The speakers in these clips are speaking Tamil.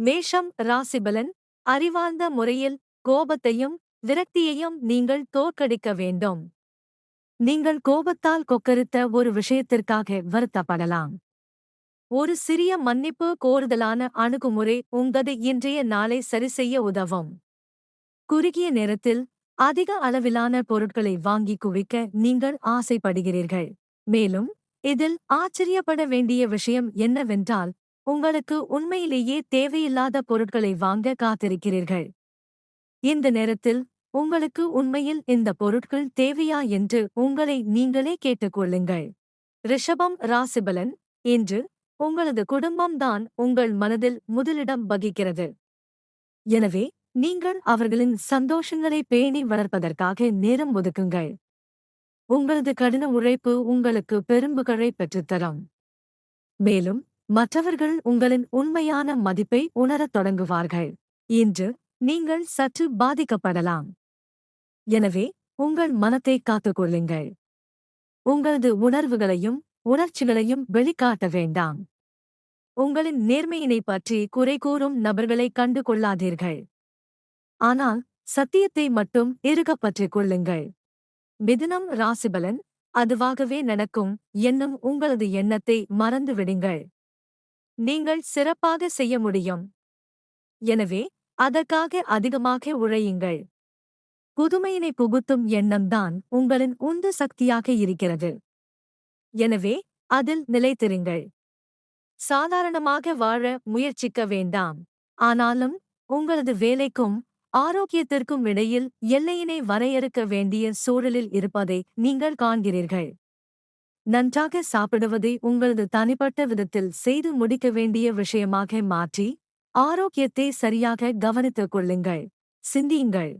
மேஷம் ராசிபலன் அறிவார்ந்த முறையில் கோபத்தையும் விரக்தியையும் நீங்கள் தோற்கடிக்க வேண்டும். நீங்கள் கோபத்தால் கொக்கரித்த ஒரு விஷயத்திற்காக வருத்தப்படலாம். ஒரு சிறிய மன்னிப்பு கோருதலான அணுகுமுறை உங்களது இன்றைய நாளை சரிசெய்ய உதவும். குறுகிய நேரத்தில் அதிக அளவிலான பொருட்களை வாங்கி குவிக்க நீங்கள் ஆசைப்படுகிறீர்கள். மேலும் இதில் ஆச்சரியப்பட வேண்டிய விஷயம் என்னவென்றால் உங்களுக்கு உண்மையிலேயே தேவையில்லாத பொருட்களை வாங்க காத்திருக்கிறீர்கள். இந்த நேரத்தில் உங்களுக்கு உண்மையில் இந்த பொருட்கள் தேவையா என்று உங்களை நீங்களே கேட்டுக்கொள்ளுங்கள். ரிஷபம் ராசிபலன் இன்று உங்களது குடும்பம்தான் உங்கள் மனதில் முதலிடம் வகிக்கிறது. எனவே நீங்கள் அவர்களின் சந்தோஷங்களை பேணி வளர்ப்பதற்காக நேரம் ஒதுக்குங்கள். உங்களது கடின உழைப்பு உங்களுக்கு பெரும்புகழை பெற்றுத்தரும். மேலும் மற்றவர்கள் உங்களின் உண்மையான மதிப்பை உணரத் தொடங்குவார்கள். இன்று நீங்கள் சற்று பாதிக்கப்படலாம். எனவே உங்கள் மனத்தை காத்துக்கொள்ளுங்கள் உங்களது உணர்வுகளையும் உணர்ச்சிகளையும் வெளிக்காட்ட வேண்டாம். உங்களின் நேர்மையினை பற்றி குறை கூறும் நபர்களை கண்டு கொள்ளாதீர்கள். ஆனால் சத்தியத்தை மட்டும் இருகப்பற்றிக் கொள்ளுங்கள். மிதுனம் ராசிபலன் அதுவாகவே நடக்கும் என்னும் உங்களது எண்ணத்தை மறந்து விடுங்கள் நீங்கள் சிறப்பாக செய்ய முடியும். எனவே அதற்காக அதிகமாக உழையுங்கள். புதுமையினை புகுத்தும் எண்ணம்தான் உங்களின் உந்து சக்தியாக இருக்கிறது. எனவே அதில் நிலைத்திருங்கள். சாதாரணமாக வாழ முயற்சிக்க வேண்டாம். ஆனாலும் உங்களது வேலைக்கும் ஆரோக்கியத்திற்கும் இடையில் எல்லையினை வரையறுக்க வேண்டிய சூழலில் இருப்பதை நீங்கள் காண்கிறீர்கள். நன்றாக சாப்பிடுவதை உங்களது தனிப்பட்ட விதத்தில் செய்து முடிக்க வேண்டிய விஷயமாக மாற்றி ஆரோக்கியத்தை சரியாக கவனித்துக் கொள்ளுங்கள். சிந்தியுங்கள்.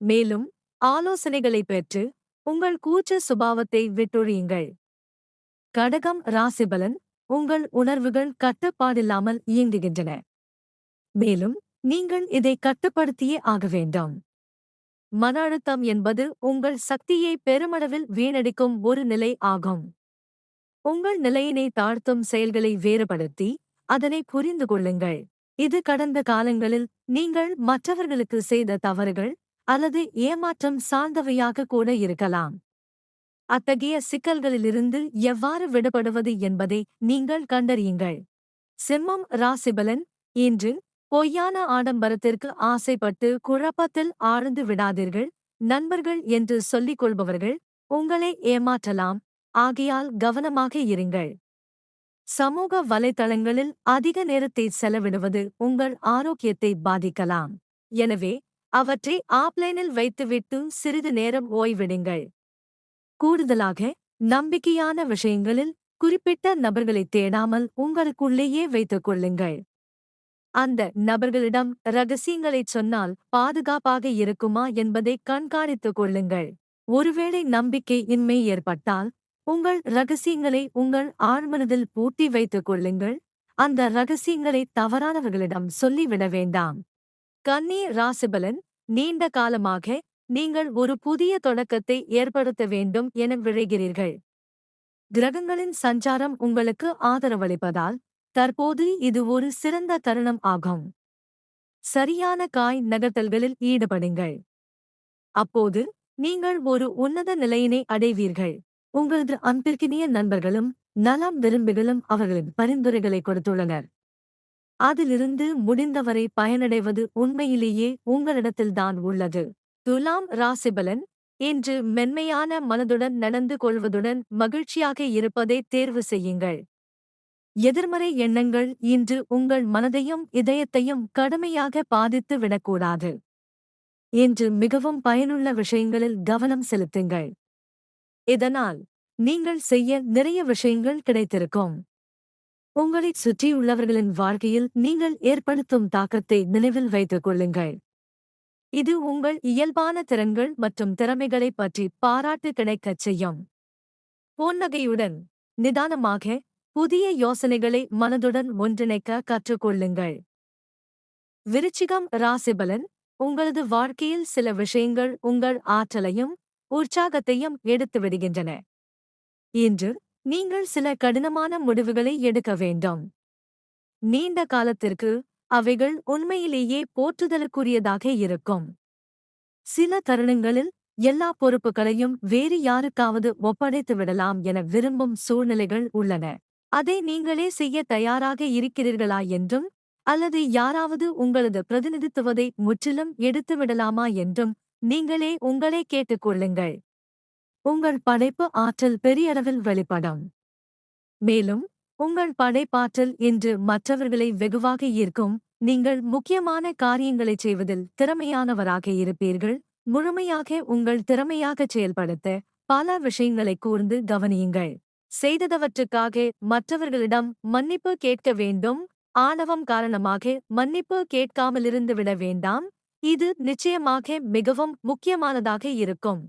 மேலும் ஆலோசனைகளை பெற்று உங்கள் கூச்ச சுபாவத்தை விட்டொழியுங்கள். கடகம் ராசிபலன் உங்கள் உணர்வுகள் கட்டுப்பாடில்லாமல் இயங்குகின்றன. மேலும் நீங்கள் இதை கட்டுப்படுத்தியே ஆக வேண்டும். மன அழுத்தம் என்பது உங்கள் சக்தியை பெருமளவில் வீணடிக்கும் ஒரு நிலை ஆகும். உங்கள் நிலையினை தாழ்த்தும் செயல்களை வேறுபடுத்தி அதனை புரிந்து கொள்ளுங்கள். இது கடந்த காலங்களில் நீங்கள் மற்றவர்களுக்கு செய்த தவறுகள் அல்லது ஏமாற்றம் சார்ந்தவையாக கூட இருக்கலாம். அத்தகைய சிக்கல்களிலிருந்து எவ்வாறு விடுபடுவது என்பதை நீங்கள் கண்டறியுங்கள். சிம்மம் ராசிபலன் இன்று பொய்யான ஆடம்பரத்திற்கு ஆசைப்பட்டு குழப்பத்தில் ஆழ்ந்து விடாதீர்கள். நண்பர்கள் என்று சொல்லிக் கொள்பவர்கள் உங்களை ஏமாற்றலாம். ஆகையால் கவனமாக இருங்கள். சமூக வலைத்தளங்களில் அதிக நேரத்தை செலவிடுவது உங்கள் ஆரோக்கியத்தை பாதிக்கலாம். எனவே அவற்றை ஆப்லைனில் வைத்துவிட்டு சிறிது நேரம் ஓய்விடுங்கள். கூடுதலாக நம்பிக்கையான விஷயங்களில் குறிப்பிட்ட நபர்களைத் தேடாமல் உங்களுக்குள்ளேயே வைத்துக் கொள்ளுங்கள். அந்த நபர்களிடம் ரகசியங்களைச் சொன்னால் பாதுகாப்பாக இருக்குமா என்பதை கண்காணித்துக் கொள்ளுங்கள். ஒருவேளை நம்பிக்கை இன்மை ஏற்பட்டால் உங்கள் ரகசியங்களை உங்கள் ஆழ்மனதில் பூட்டி வைத்துக் கொள்ளுங்கள். அந்த ரகசியங்களை தவறானவர்களிடம் சொல்லிவிட வேண்டாம். கன்னி ராசிபலன் நீண்ட காலமாக நீங்கள் ஒரு புதிய தொடக்கத்தை ஏற்படுத்த வேண்டும் என விழைகிறீர்கள். கிரகங்களின் சஞ்சாரம் உங்களுக்கு ஆதரவளிப்பதால் தற்போது இது ஒரு சிறந்த தருணம் ஆகும். சரியான காய் நகர்த்தல்களில் ஈடுபடுங்கள். அப்போது நீங்கள் ஒரு உன்னத நிலையினை அடைவீர்கள். உங்களது அன்பிற்கினிய நண்பர்களும் நலம் விரும்பிகளும் அவர்களின் பரிந்துரைகளை கொடுத்துள்ளனர். அதிலிருந்து முடிந்தவரை பயனடைவது உண்மையிலேயே உங்களிடத்தில்தான் உள்ளது. துலாம் ராசிபலன் இன்று மென்மையான மனதுடன் நடந்து கொள்வதுடன் மகிழ்ச்சியாக இருப்பதை தேர்வு செய்யுங்கள். எதிர்மறை எண்ணங்கள் இன்று உங்கள் மனதையும் இதயத்தையும் கடுமையாக பாதித்து விடக்கூடாது. இன்று மிகவும் பயனுள்ள விஷயங்களில் கவனம் செலுத்துங்கள். இதனால் நீங்கள் செய்ய நிறைய விஷயங்கள் கிடைத்திருக்கும். உங்களைச் சுற்றியுள்ளவர்களின் வாழ்க்கையில் நீங்கள் ஏற்படுத்தும் தாக்கத்தை நினைவில் வைத்துக் கொள்ளுங்கள். இது உங்கள் இயல்பான திறன்கள் மற்றும் திறமைகளைப் பற்றி பாராட்டு கிடைக்கச் செய்யும். புன்னகையுடன் நிதானமாக புதிய யோசனைகளை மனதுடன் ஒன்றிணைக்க கற்றுக்கொள்ளுங்கள். விருச்சிகம் ராசிபலன் உங்களது வாழ்க்கையில் சில விஷயங்கள் உங்கள் ஆற்றலையும் உற்சாகத்தையும் எடுத்து விடுகின்றன. இன்று நீங்கள் சில கடினமான முடிவுகளை எடுக்க வேண்டும். நீண்ட காலத்திற்கு அவைகள் உண்மையிலேயே போற்றுதலுக்குரியதாக இருக்கும். சில தருணங்களில் எல்லா பொறுப்புகளையும் வேறு யாருக்காவது ஒப்படைத்து விடலாம் என விரும்பும் சூழ்நிலைகள் உள்ளன. அதை நீங்களே செய்ய தயாராக இருக்கிறீர்களா என்றும் அல்லது யாராவது உங்களது பிரதிநிதித்துவதை முற்றிலும் எடுத்துவிடலாமா என்றும் நீங்களே உங்களே கேட்டுக்கொள்ளுங்கள் உங்கள் படைப்பு ஆற்றல் பெரியளவில் வெளிப்படும். மேலும் உங்கள் படைப்பாற்றல் இன்று மற்றவர்களை வெகுவாக ஈர்க்கும் நீங்கள் முக்கியமான காரியங்களைச் செய்வதில் திறமையானவராக இருப்பீர்கள் முழுமையாக உங்கள் திறமையாகச் செயல்படுத்த பல விஷயங்களை கூர்ந்து கவனியுங்கள். செய்ததவற்றுக்காக மற்றவர்களிடம் மன்னிப்பு கேட்க வேண்டும். ஆணவம் காரணமாக மன்னிப்பு கேட்காமலிருந்து விட வேண்டாம். இது நிச்சயமாக மிகவும் முக்கியமானதாக இருக்கும்.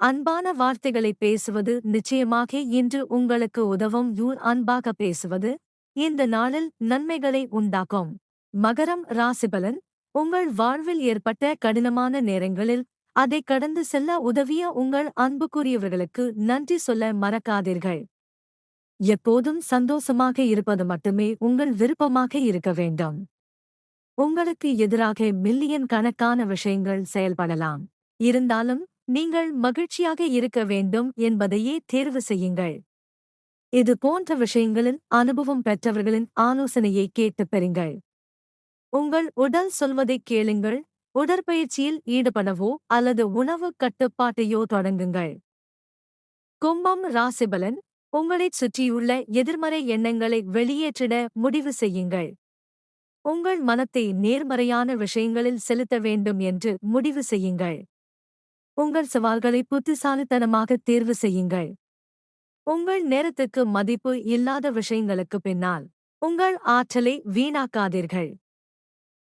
அன்பான வார்த்தைகளை பேசுவது நிச்சயமாக இன்று உங்களுக்கு உதவும். யூர் அன்பாக பேசுவது இந்த நாளில் நன்மைகளை உண்டாக்கும். மகரம் ராசிபலன் உங்கள் வாழ்வில் ஏற்பட்ட கடினமான நேரங்களில் அதை கடந்து செல்ல உதவிய உங்கள் அன்புக்குரியவர்களுக்கு நன்றி சொல்ல மறக்காதீர்கள். எப்போதும் சந்தோஷமாக இருப்பது மட்டுமே உங்கள் விருப்பமாக இருக்க வேண்டும். உங்களுக்கு எதிராக மில்லியன் கணக்கான விஷயங்கள் செயல்படலாம். இருந்தாலும் நீங்கள் மகிழ்ச்சியாக இருக்க வேண்டும் என்பதையே தேர்வு செய்யுங்கள். இது போன்ற விஷயங்களில் அனுபவம் பெற்றவர்களின் ஆலோசனையை கேட்டுப் பெறுங்கள். உங்கள் உடல் சொல்வதைக் கேளுங்கள். உடற்பயிற்சியில் ஈடுபடவோ அல்லது உணவு கட்டுப்பாட்டையோ தொடங்குங்கள். கும்பம் ராசிபலன் உங்களைச் சுற்றியுள்ள எதிர்மறை எண்ணங்களை வெளியேற்றிட முடிவு செய்யுங்கள். உங்கள் மனத்தை நேர்மறையான விஷயங்களில் செலுத்த வேண்டும் என்று முடிவு செய்யுங்கள். உங்கள் சவால்களை புத்திசாலித்தனமாக தேர்வு செய்யுங்கள். உங்கள் நேரத்துக்கு மதிப்பு இல்லாத விஷயங்களுக்கு பின்னால் உங்கள் ஆற்றலை வீணாக்காதீர்கள்.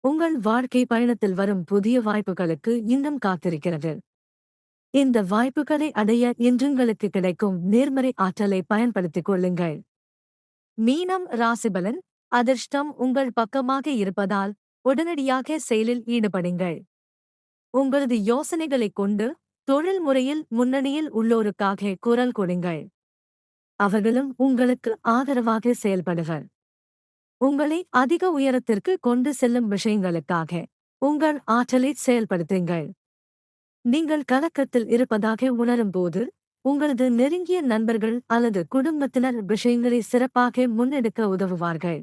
உங்கள் வாழ்க்கை பயணத்தில் வரும் புதிய வாய்ப்புகளுக்கு இன்னும் காத்திருக்கிறது. இந்த வாய்ப்புகளை அடைய இன்றுங்களுக்கு கிடைக்கும் நேர்மறை ஆற்றலை பயன்படுத்திக் கொள்ளுங்கள். மீனம் ராசிபலன் அதிர்ஷ்டம் உங்கள் பக்கமாக இருப்பதால் உடனடியாக செயலில் ஈடுபடுங்கள். உங்களது யோசனைகளைக் கொண்டு தொழில் முறையில் முன்னணியில் உள்ளோருக்காக குரல் கொடுங்கள். அவர்களும் உங்களுக்கு ஆதரவாக செயல்படுவர். உங்களை அதிக உயரத்திற்கு கொண்டு செல்லும் விஷயங்களுக்காக உங்கள் ஆற்றலை செயல்படுத்துங்கள். நீங்கள் கலக்கத்தில் இருப்பதாக உணரும்போது உங்களது நெருங்கிய நண்பர்கள் அல்லது குடும்பத்தினர் விஷயங்களை சிறப்பாக முன்னெடுக்க உதவுவார்கள்.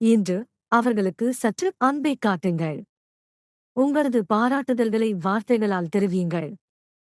இன்று அவர்களுக்கு சற்று அன்பை காட்டுங்கள். உங்களது பாராட்டுதல்களை வார்த்தைகளால் தெரிவியுங்கள்.